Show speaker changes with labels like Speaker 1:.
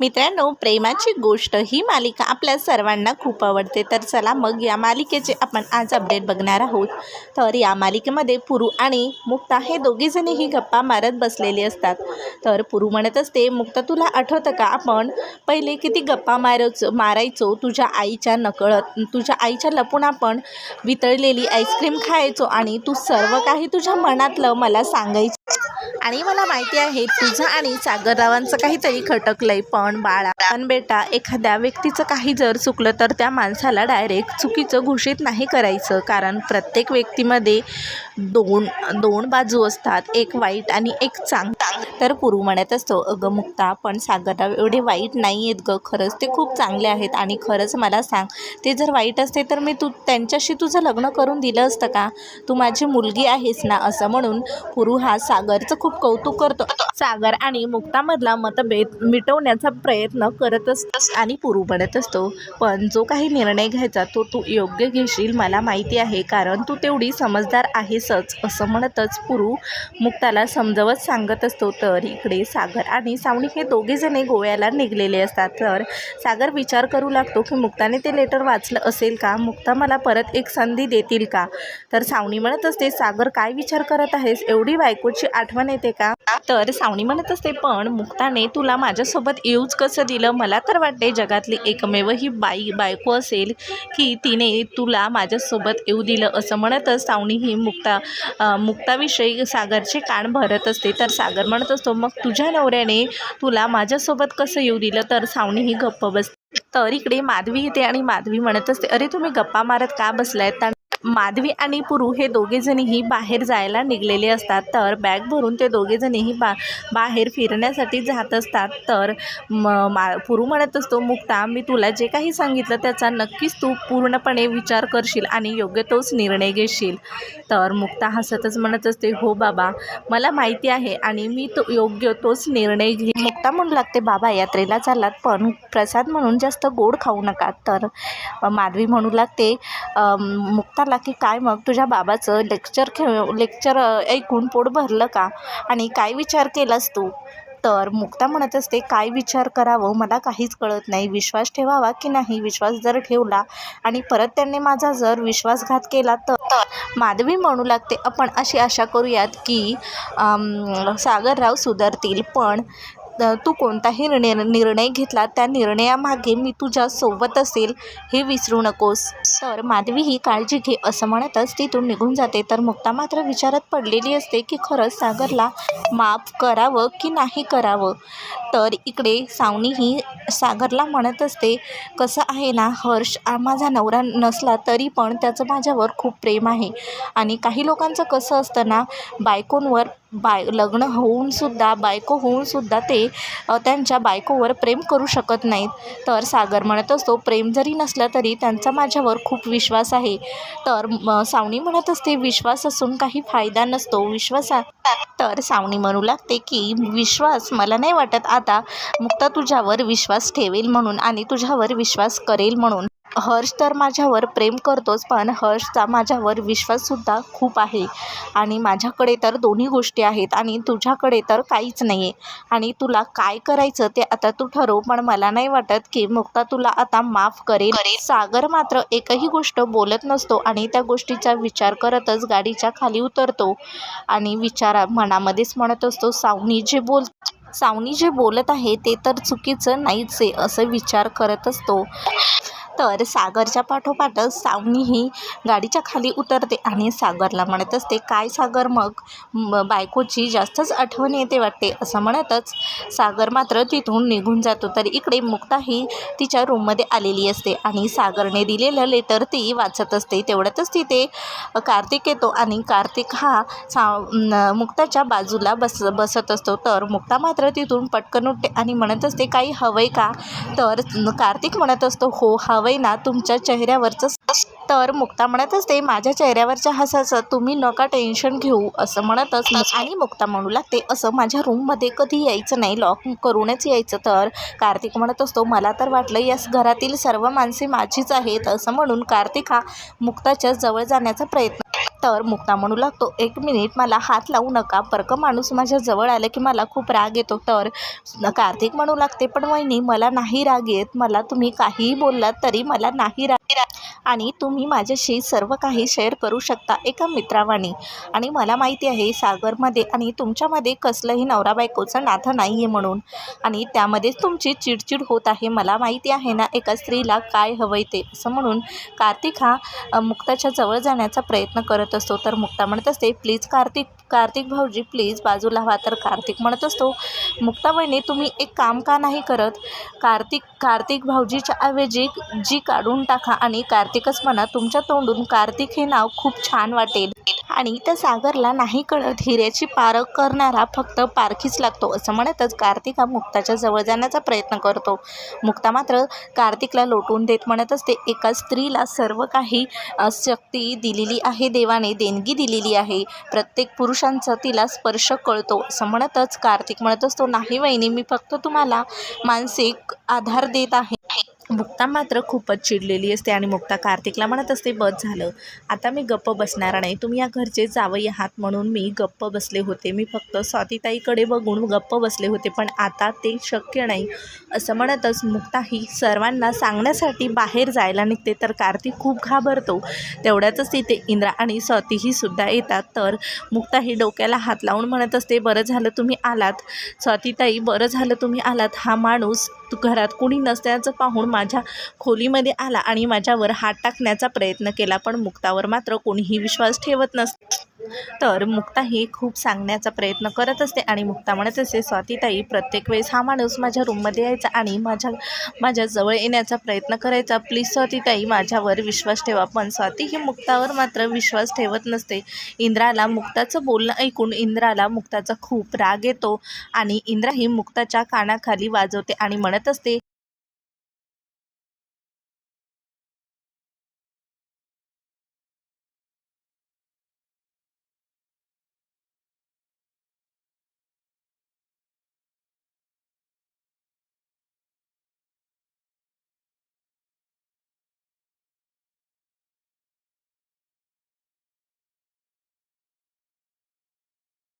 Speaker 1: मित्रांनो प्रेमाची गोष्ट ही मालिका आपल्या सर्वांना खूप आवडते. तर चला मग या मालिकेचे आपण आज अपडेट बघणार आहोत. तर या मालिकेमध्ये पुरू आणि मुक्ता हे दोघीजणीही गप्पा मारत बसलेले असतात. तर पुरू म्हणत असते मुक्ता तुला आठवतं का आपण पहिले किती गप्पा मारायचो मारायचो? तुझ्या आईच्या नकळत तुझ्या आईच्या लपून आपण वितळलेली आईस्क्रीम खायचो आणि तू सर्व काही तुझ्या मनातलं मला सांगायचं आणि मला माहिती आहे तुझं आणि सागररावांचं काहीतरी खटकलंय पण बाळा पण बेटा एखाद्या व्यक्तीचं काही जर चुकलं तर त्या माणसाला डायरेक्ट चुकीचं घोषित नाही करायचं. कारण प्रत्येक व्यक्तीमध्ये दोन दोन बाजू असतात एक वाईट आणि एक चांग तर पुरू म्हणत असतो अगं मुक्ता पण सागरराव एवढे वाईट नाही आहेत गं. खरंच ते खूप चांगले आहेत आणि खरंच मला सांग ते जर वाईट असते तर मी तू त्यांच्याशी तुझं लग्न करून दिलं असतं का? तू माझी मुलगी आहेस ना? असं म्हणून पुरू हा सागरचं खूप कौतुक करतो. सागर आणि मुक्तामधला मतभेद मिटवण्याचा प्रयत्न करत असतो आणि पुरू म्हणत असतो. पण जो काही निर्णय घ्यायचा तो तू योग्य घेशील मला माहिती आहे. कारण तू तेवढी समजदार आहेसच असं म्हणतच पुरू मुक्ताला समजवत सांगत असतो. तर इकडे सागर आणि सावनी हे दोघेजणे गोव्याला निघलेले असतात. तर सागर विचार करू लागतो की मुक्ताने ते लेटर वाचलं असेल का? मुक्ता मला परत एक संधी देतील का? तर सावनी म्हणत असते सागर काय विचार करत आहेस? एवढी बायकोची आठवण येते का? तर सावनी म्हणत असते पण मुक्ताने तुला माझ्यासोबत येऊच कसं दिलं? मला तर वाटते जगातली एकमेव ही बाई बायको असेल की तिने तुला माझ्यासोबत येऊ दिलं. असं म्हणतच सावणी ही मुक्ता मुक्ताविषयी सागरचे कान भरत असते. तर सागर म्हणत असतो मग तुझ्या नवऱ्याने तुला माझ्यासोबत कसं येऊ दिलं? तर सावणी ही गप्प बसते. तर इकडे माधवी येते आणि माधवी म्हणत असते अरे तुम्ही गप्पा मारत का बसलायत? माधवी आणि पुरू हे दोघेजणीही बाहेर जायला निघलेले असतात. तर बॅग भरून ते दोघेजणीही बा बाहेर फिरण्यासाठी जात असतात. तर म मा पुरू म्हणत असतो मुक्ता मी तुला जे काही सांगितलं त्याचा नक्कीच तू पूर्णपणे विचार करशील आणि योग्य तोच निर्णय घेशील. तर मुक्ता हसतच म्हणत असते हो बाबा मला माहिती आहे आणि मी तो योग्य तोच निर्णय घे. मुक्ता म्हणू लागते बाबा यात्रेला चाललात पण प्रसाद म्हणून जास्त गोड खाऊ नका. तर माधवी म्हणू लागते मुक्ता विचारला की काय मग तुझ्या बाबाचं लेक्चर खेळ लेक्चर ऐकून पोट भरलं का? आणि काय विचार केलास तू? तर मुक्ता म्हणत असते काय विचार करावं? मला काहीच कळत नाही. विश्वास ठेवावा की नाही? विश्वास जर ठेवला आणि परत त्यांनी माझा जर विश्वासघात केला तर माधवी म्हणू लागते आपण अशी आशा करूयात की सागरराव सुधारतील. पण तू कोणताही निर्णय निर्णय घेतला त्या निर्णयामागे मी तुझ्या सोबत असेल हे विसरू नकोस. तर माधवी ही काळजी घे असं म्हणतच तिथून निघून जाते. तर मुक्ता मात्र विचारात पडलेली असते की खरंच सागरला माफ करावं की नाही करावं? तर इकडे सावनी ही सागरला म्हणत असते कसं आहे ना हर्ष माझा नवरा नसला तरी पण त्याचं माझ्यावर खूप प्रेम आहे. आणि काही लोकांचं कसं असतं ना बायकोंवर बाय लग्न होऊनसुद्धा बायको होऊनसुद्धा ते त्यांच्या बायकोवर प्रेम करू शकत नाहीत. तर सागर म्हणत असतो प्रेम जरी नसलं तरी त्यांचा माझ्यावर खूप विश्वास आहे. तर सावणी म्हणत असते विश्वास असून काही फायदा नसतो विश्वासा तर सावणी म्हणू लागते की विश्वास मला नाही वाटत आता मुक्ता तुझ्यावर विश्वास ठेवेल म्हणून आणि तुझ्यावर विश्वास करेल म्हणून. हर्ष तर माझ्यावर प्रेम करतोच पण हर्षचा माझ्यावर विश्वाससुद्धा खूप आहे. आणि माझ्याकडे तर दोन्ही गोष्टी आहेत आणि तुझ्याकडे तर काहीच नाही आहे आणि तुला काय करायचं ते आता तू ठरव पण मला नाही वाटत की मुक्ता तुला आता माफ करेल. सागर मात्र एकही गोष्ट बोलत नसतो आणि त्या गोष्टीचा विचार करतच गाडीच्या खाली उतरतो आणि विचारा मनामध्येच म्हणत असतो सावनी जे बोल सावनी जे बोलत आहे ते तर चुकीचं नाहीच आहे असं विचार करत असतो. तर सागरच्या पाठोपाठच सावनी ही गाडीच्या खाली उतरते आणि सागरला म्हणत असते काय सागर मग? बायकोची जास्तच आठवण येते वाटते. असं म्हणतच सागर मात्र तिथून निघून जातो. तर इकडे मुक्ता ही तिच्या रूममध्ये आलेली असते आणि सागरने दिलेलं लेटर ती वाचत असते. तेवढ्यातच तिथे कार्तिक येतो आणि कार्तिक हा सा मुक्ताच्या बाजूला बस बसत असतो. तर मुक्ता मात्र तिथून पटकन उठते आणि म्हणत असते काही हवंय का? तर कार्तिक म्हणत असतो हो हवं ना तुमच्या चेहऱ्यावरचं तर मुक्ता म्हणत असते माझ्या चेहऱ्यावरच्या हसाचं तुम्ही नका टेन्शन घेऊ असं म्हणतच आणि मुक्ता म्हणू लागते असं माझ्या रूममध्ये कधी यायचं नाही लॉक करूनच यायचं तर. कार्तिक म्हणत असतो मला तर वाटलं या घरातील सर्व माणसे माझीच आहेत असं म्हणून कार्तिक हा मुक्ताच्या जवळ जाण्याचा प्रयत्न तर मुक्ता म्हणू लागतो एक मिनिट मला हात लावू नका. परक माणूस माझ्या जवळ आलं की मला खूप राग येतो. तर कार्तिक म्हणू लागते पण वहिनी मला नाही राग येत. मला तुम्ही काहीही बोललात तरी मला नाही राग आणि तुम्ही माझ्याशी सर्व काही शेअर करू शकता एका मित्रावानी. आणि मला माहिती आहे सागरमध्ये आणि तुमच्यामध्ये कसलंही नवरा बायकोचं नातं नाही आहे म्हणून. आणि त्यामध्येच तुमची चिडचिड होत आहे मला माहिती आहे ना एका स्त्रीला काय हवं आहे ते असं म्हणून कार्तिक हा मुक्ताच्या जवळ जाण्याचा प्रयत्न करत असतो. तर मुक्ता म्हणत असते प्लीज कार्तिक कार्तिक भाऊजी प्लीज बाजूला व्हा. तर कार्तिक म्हणत असतो मुक्ता तुम्ही एक काम का नाही करत? कार्तिक कार्तिक भाऊजीच्या ऐवजी जी काढून टाका आणि कार्तिक कार्तिकच म्हणा तुमच्या तोंडून कार्तिक हे नाव खूप छान वाटेल. आणि त्या सागरला नाही कळत हिऱ्याची पारख करणारा फक्त पारखीच लागतो असं म्हणतच कार्तिक हा मुक्ताच्या जवळ जाण्याचा प्रयत्न करतो. मुक्ता मात्र कार्तिकला लोटून देत म्हणत असते एका स्त्रीला सर्व काही शक्ती दिलेली आहे देवाने देणगी दिलेली आहे. प्रत्येक पुरुषांचा तिला स्पर्श कळतो असं म्हणतच कार्तिक म्हणत असतो नाही वहिनी मी फक्त तुम्हाला मानसिक आधार देत आहे. मुक्ता मात्र खूपच चिडलेली असते आणि मुक्ता कार्तिकला म्हणत असते बस झालं. आता मी गप्प बसणार नाही. तुम्ही या घरचे जावई आहात म्हणून मी गप्प बसले होते. मी फक्त स्वातीताईकडे बघून गप्प बसले होते पण आता ते शक्य नाही. असं म्हणतच मुक्ता ही सर्वांना सांगण्यासाठी बाहेर जायला निघते तर कार्तिक खूप घाबरतो. तेवढ्यातच तिथे इंद्रा आणि स्वातीही सुद्धा येतात. तर मुक्ता ही डोक्याला हात लावून म्हणत असते बरं झालं तुम्ही आलात. स्वातीताई बरं झालं तुम्ही आलात. हा माणूस घरात कोणी नसल्याचं पाहून माझ्या खोलीमध्ये आला आणि माझ्यावर हात टाकण्याचा प्रयत्न केला पण मुक्तावर मात्र कोणीही विश्वास ठेवत नस तर मुक्ता ही खूप सांगण्याचा प्रयत्न करत असते आणि मुक्ता म्हणत असते स्वातीताई प्रत्येक वेळेस हा माणूस माझ्या रूममध्ये यायचा आणि माझ्या माझ्या जवळ येण्याचा प्रयत्न करायचा. प्लीज स्वातीताई माझ्यावर विश्वास ठेवा. पण स्वाती ही मुक्तावर मात्र विश्वास ठेवत नसते. इंद्राला मुक्ताचं बोलणं ऐकून इंद्राला मुक्ताचा खूप राग येतो आणि इंद्रा ही मुक्ताच्या कानाखाली वाजवते आणि म्हणत असते